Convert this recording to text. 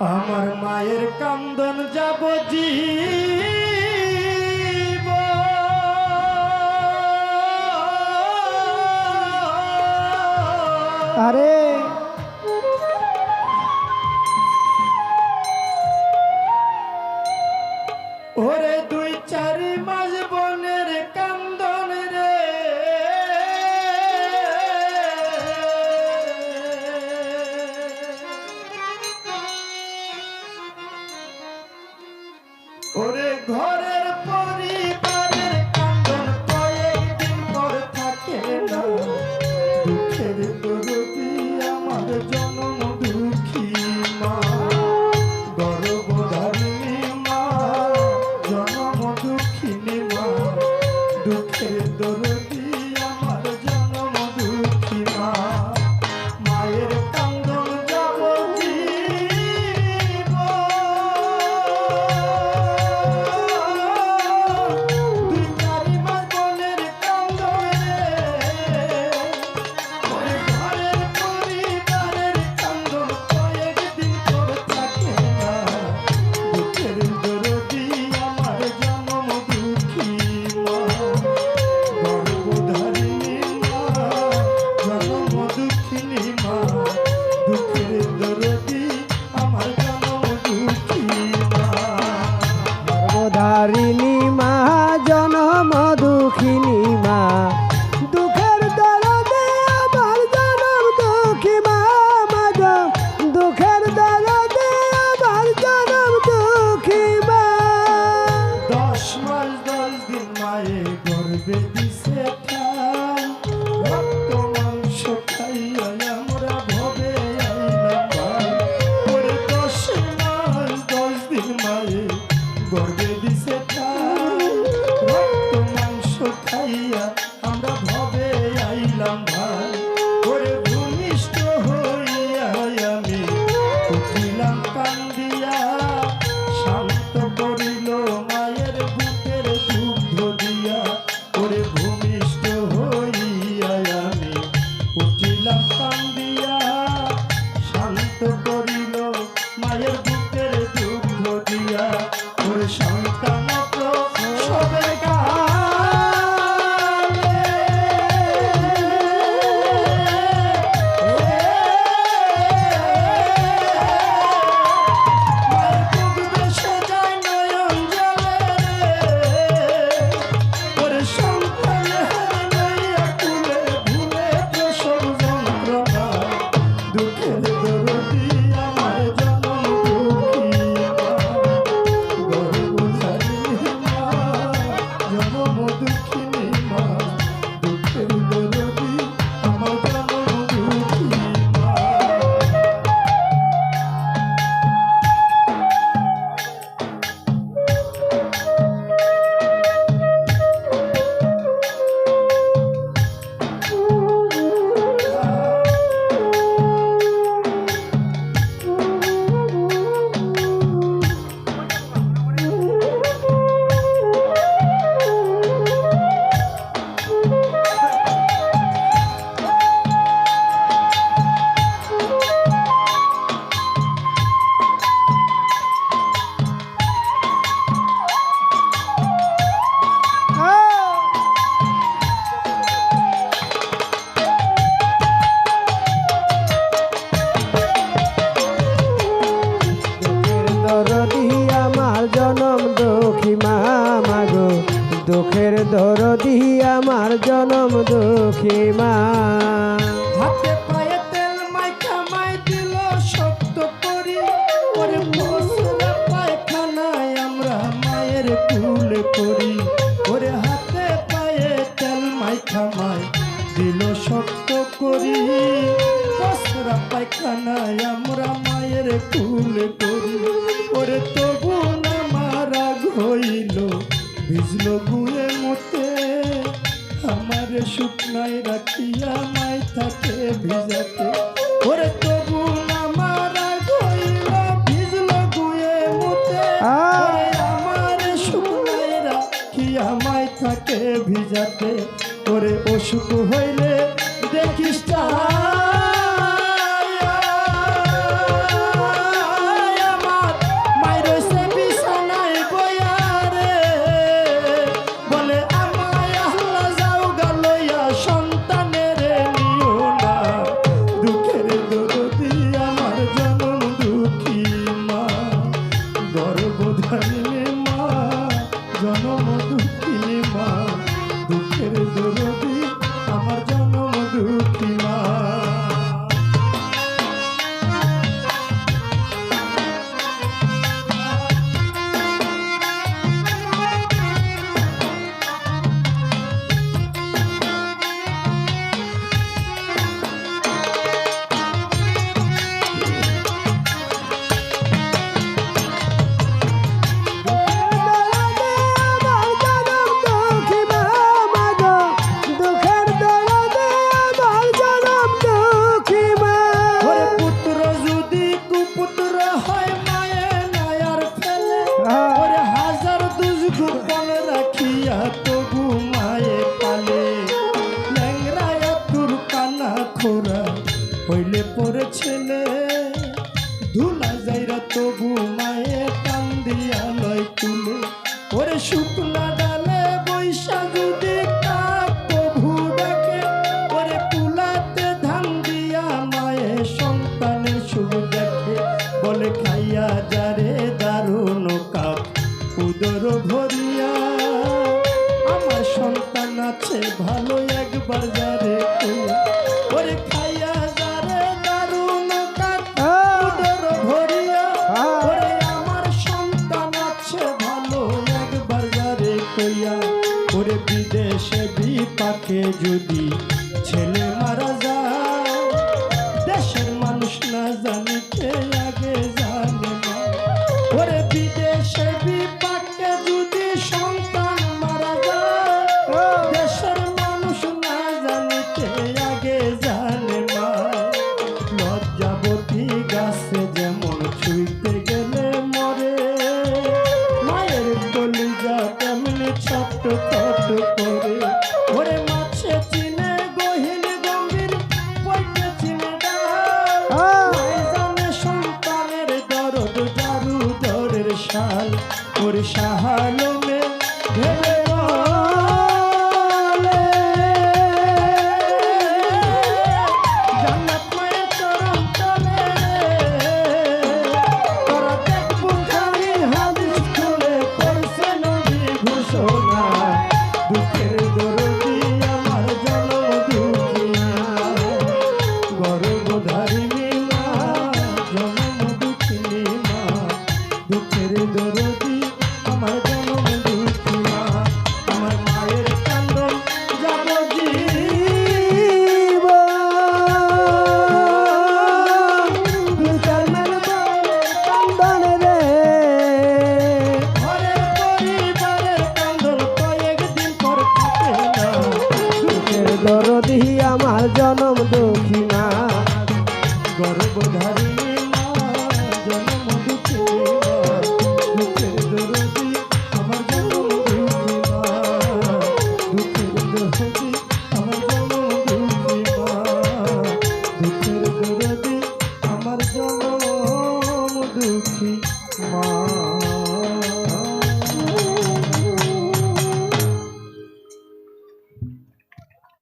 আমার মায়ের কান্দন যাব আরে। ওরে ওরে ঘরের পরিবারের কান্দন কয়েকদিন পর থাকে না। দুঃখের দরদি আমার জন্ম দুঃখী মা। গর্বধারিণী মা, জন্ম দুঃখিনী মা। দুঃখের দরদি খাইয়া আমরা আমার জনম দুঃখী মা। হাতে পায়ে তেল মাইখা মাই দিল শক্ত করি। ওরে বসরা পায়খানায় আমরা মায়ের কুলে করি। ওরে হাতে পায়ে তেল মাইখা মাই দিল শক্ত করি। বসরা পায়খানায় আমরা মায়ের কুলে শুকনায় রাখিয়া মাই থাকে ভিজাতে। ওরে তবু না মারা গইল ভিজল গুয়ে মুতে। আমার শুকনায় রাখিয়া মাই থাকে ভিজাতে। ওরে অসুখ হইলে দেখিস তা। জানিলে মা জনম দুঃখিলে মা দুঃখের দরদে তবু মায়ে টান লয় তুলে। ওরে শুক্লা ডালে বৈশাখ বলে, খাইয়া যারে দারুণ কাপ উদর আমার সন্তান আছে, ভালো একবার যারে ওরে যদি ছেলে মারা যায় দেশের মানুষ না জানে দয়াল ওর সাহালমে ভেবে দরদি আমার জনম দক্ষিণা। গর্বধারী জনম দক্ষিণা আমার জনম দক্ষিণা। দুঃখের দরদি